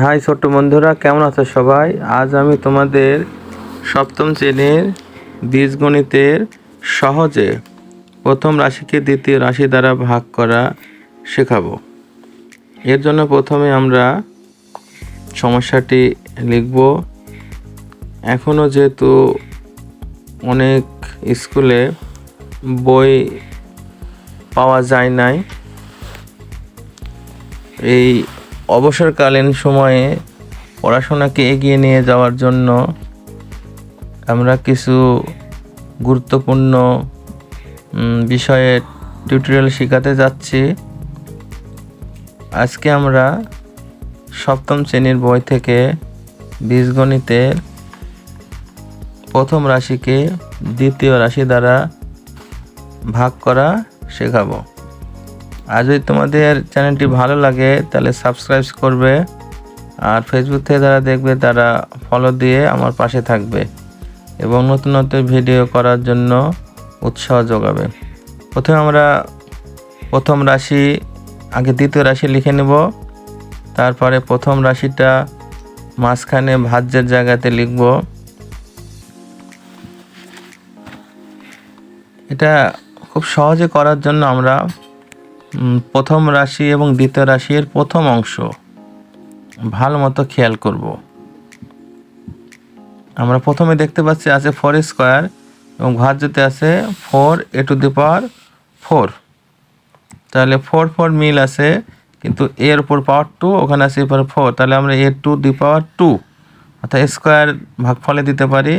High ছোট্ট বন্ধুরা, কেমন আছো সবাই? আজ আমি তোমাদের সপ্তম শ্রেণির বীজগণিতের সহজে প্রথম রাশিকে দ্বিতীয় রাশি দ্বারা ভাগ করা শেখাবো। এর জন্য প্রথমে আমরা সমস্যাটি লিখব। এখনও যেহেতু অনেক স্কুলে বই পাওয়া যায় নাই, এই অবসরকালীন সময়ে পড়াশোনাকে এগিয়ে নিয়ে যাওয়ার জন্য আমরা কিছু গুরুত্বপূর্ণ বিষয়ে টিউটোরিয়াল শেখাতে যাচ্ছি। আজকে আমরা সপ্তম শ্রেণির বই থেকে বীজগণিতের প্রথম রাশিকে দ্বিতীয় রাশি দ্বারা ভাগ করা শেখাবো। আর যদি তোমাদের চ্যানেলটি ভালো লাগে, তাহলে সাবস্ক্রাইব করবে। আর ফেসবুক থেকে যারা দেখবে, তারা ফলো দিয়ে আমার পাশে থাকবে এবং নতুন নতুন ভিডিও করার জন্য উৎসাহ যোগাবে। প্রথমে আমরা প্রথম রাশি, আগে দ্বিতীয় রাশি লিখে নেব। তারপরে প্রথম রাশিটা মাঝখানে ভাজ্যের জায়গাতে লিখব। এটা খুব সহজে করার জন্য আমরা প্রথম রাশি এবং দ্বিতীয় রাশির প্রথম অংশ। ভালো মতো খেয়াল করব। আমরা প্রথমে দেখতে পাচ্ছি আছে ফোর স্কোয়ার এবং ভাজ্যতে আছে four a to the power four তাহলে ফোর ফোর মিল আছে, কিন্তু এর উপর পাওয়ার টু ওখানে আছে এরপর ফোর তাহলে আমরা a to the power two অর্থাৎ স্কোয়ার ভাগ ফলে দিতে পারি।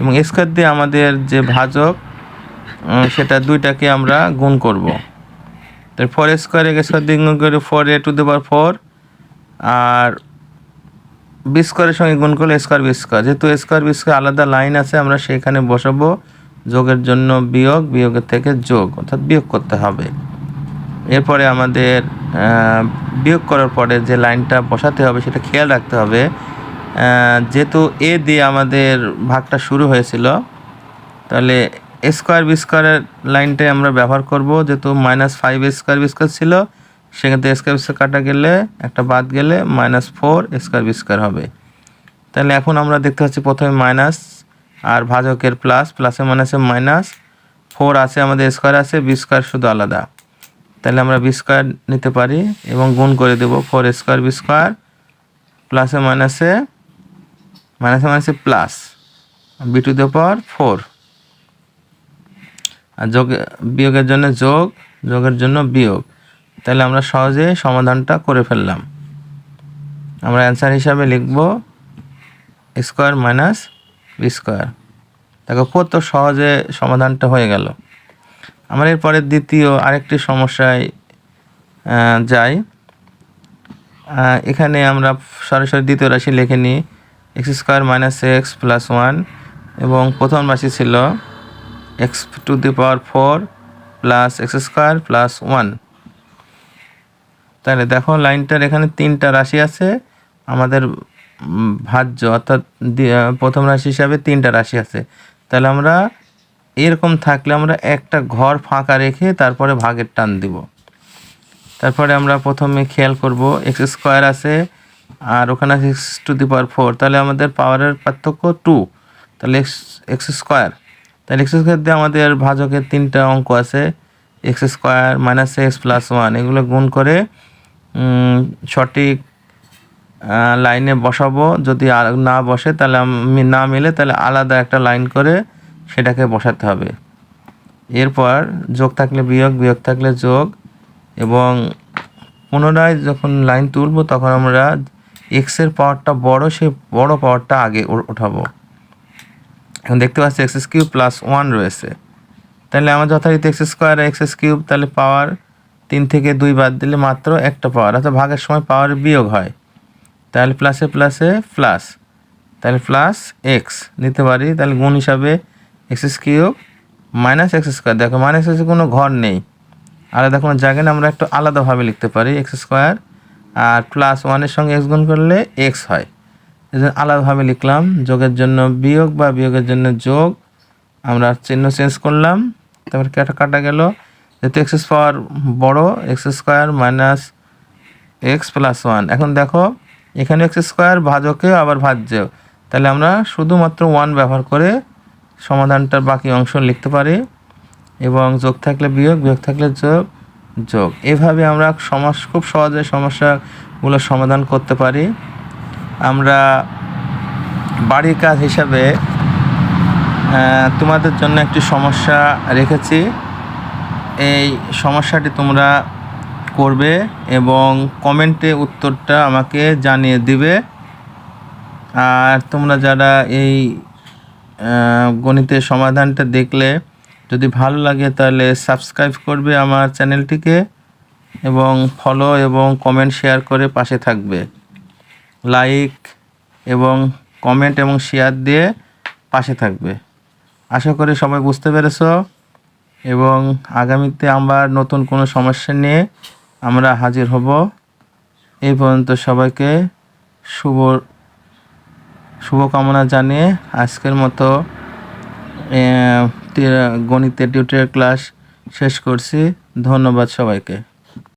এবং স্কোয়ার দিয়ে আমাদের যে ভাজক সেটা দুইটাকে আমরা গুণ করব। তাহলে ফোর স্কোয়ার এ স্কোয়ার দিয়ে গুণ করে four a to the power four R b স্কোয়ারের সঙ্গে গুণ করলে স্কোয়ার বি স্কোয়ার যেহেতু স্কোয়ার বি স্কোয়ার আলাদা লাইন আছে, আমরা সেখানে বসাবো যোগের জন্য বিয়োগ, বিয়োগের থেকে যোগ, অর্থাৎ বিয়োগ করতে হবে। এরপরে আমাদের বিয়োগ করার পরে যে লাইনটা বসাতে হবে সেটা খেয়াল রাখতে হবে। যেহেতু এ দিয়ে আমাদের ভাগটা শুরু হয়েছিল, তাহলে স্কোয়ার বি স্কোয়ারের লাইনটাই আমরা ব্যবহার করব। যেহেতু মাইনাস ফাইভ স্কোয়ার বি ছিল, সেখান থেকে স্কোয়ার বি কাটা গেলে, একটা বাদ গেলে মাইনাস ফোর স্কোয়ার বি হবে। তাহলে এখন আমরা দেখতে পাচ্ছি প্রথমে মাইনাস আর ভাজকের প্লাস প্লাসে মাইনাসে মাইনাস ফোর আছে আমাদের স্কোয়ার আছে বি শুধু আলাদা। তাহলে আমরা বি স্কোয়ার নিতে পারি এবং গুণ করে দেব ফোর স্কোয়ার বি প্লাসে মাইনাসে মাইনাসে মাইনাসে plus b to the power four যোগ, বিয়োগের জন্য যোগ, যোগের জন্য বিয়োগ। তাহলে আমরা সহজে সমাধানটা করে ফেললাম। আমরা অ্যান্সার হিসাবে লিখব স্কোয়ার মাইনাস বি স্কোয়ার। দেখো, কত সহজে সমাধানটা হয়ে গেল। আমরা এরপরে দ্বিতীয় আরেকটি সমস্যায় যাই। এখানে আমরা সরাসরি দ্বিতীয় রাশি লিখে নিই। X square minus x plus one এবং প্রথম রাশি ছিল x to the power four plus x square plus one তাহলে দেখো লাইনটার এখানে তিনটা রাশি আছে। আমাদের ভাজ্য অর্থাৎ প্রথম রাশি হিসাবে তিনটা রাশি আছে। তাহলে আমরা এরকম থাকলে আমরা একটা ঘর ফাঁকা রেখে তারপরে ভাগের টান দিব। তারপরে আমরা প্রথমে খেয়াল করব এক্স স্কোয়ার আছে আর ওখানে আছে x to the power four তাহলে আমাদের পাওয়ারের পার্থক্য টু তাহলে এক্স এক্স স্কোয়ার তাহলে এক্স দিয়ে আমাদের ভাজকের তিনটা অঙ্ক আছে x square minus x plus one এগুলো গুণ করে সঠিক লাইনে বসাবো। যদি না বসে, তাহলে না মিলে তাহলে আলাদা একটা লাইন করে সেটাকে বসাতে হবে। এরপর যোগ থাকলে বিয়োগ বিয়োগ থাকলে যোগ, এবং পুনরায় যখন লাইন তুলব, তখন আমরা এক্সের পাওয়ারটা বড়, সেই বড় পাওয়ারটা আগে ওঠাবো এখন দেখতে পাচ্ছি এক্স কিউব প্লাস ওয়ান রয়েছে। তাহলে আমার যথারীতি এক্স স্কোয়ার, এক্স কিউব, তাহলে পাওয়ার তিন থেকে দুই বাদ দিলে মাত্র একটা পাওয়ার, অর্থাৎ ভাগের সময় পাওয়ার বিয়োগ হয়। তাহলে প্লাসে প্লাসে প্লাস তাহলে প্লাস এক্স নিতে পারি, তাহলে গুণ হিসাবে x cube minus x square, দেখো মাইনাস এক্স কোনো ঘর নেই। আলাদা কোনো জায়গায় না, আমরা একটু আলাদাভাবে লিখতে পারি এক্স স্কোয়ার, আর প্লাস ওয়ানের সঙ্গে এক্স গুণ করলে এক্স হয়। আলাদাভাবে লিখলাম, যোগের জন্য বিয়োগ বা বিয়োগের জন্য যোগ, আমরা চিহ্ন চেঞ্জ করলাম, তারপর কাটা কাটা গেল। যেহেতু এক্স পাওয়ার বড় x square minus x plus one এখন দেখো, এখানে এক্স স্কোয়ার ভাজকে আবার ভাজ্যেও। তাহলে আমরা শুধুমাত্র ওয়ান ব্যবহার করে সমাধানটার বাকি অংশ লিখতে পারি। এবং যোগ থাকলে বিয়োগ বিয়োগ থাকলে যোগ যোগ। এভাবে আমরা সমাস, খুব সহজে সমস্যাগুলো সমাধান করতে পারি। আমরা বাড়ির কাজ হিসাবে তোমাদের জন্য একটি সমস্যা রেখেছি। এই সমস্যাটি তোমরা করবে এবং কমেন্টে উত্তরটা আমাকে জানিয়ে দিবে। আর তোমরা যারা এই গণিতের সমাধানটা দেখলে, যদি ভালো লাগে তাহলে সাবস্ক্রাইব করবে আমার চ্যানেলটিকে এবং ফলো এবং কমেন্ট শেয়ার করে পাশে থাকবে। লাইক এবং কমেন্ট এবং শেয়ার দিয়ে পাশে থাকবে। আশা করি সবাই বুঝতে পেরেছ এবং আগামীতে আবার নতুন কোনো সমস্যা নিয়ে আমরা হাজির হব। এই পর্যন্ত সবাইকে শুভ শুভকামনা জানিয়ে আজকের মতো গণিতের টিউটোরিয়াল ক্লাস শেষ করছি। ধন্যবাদ সবাইকে।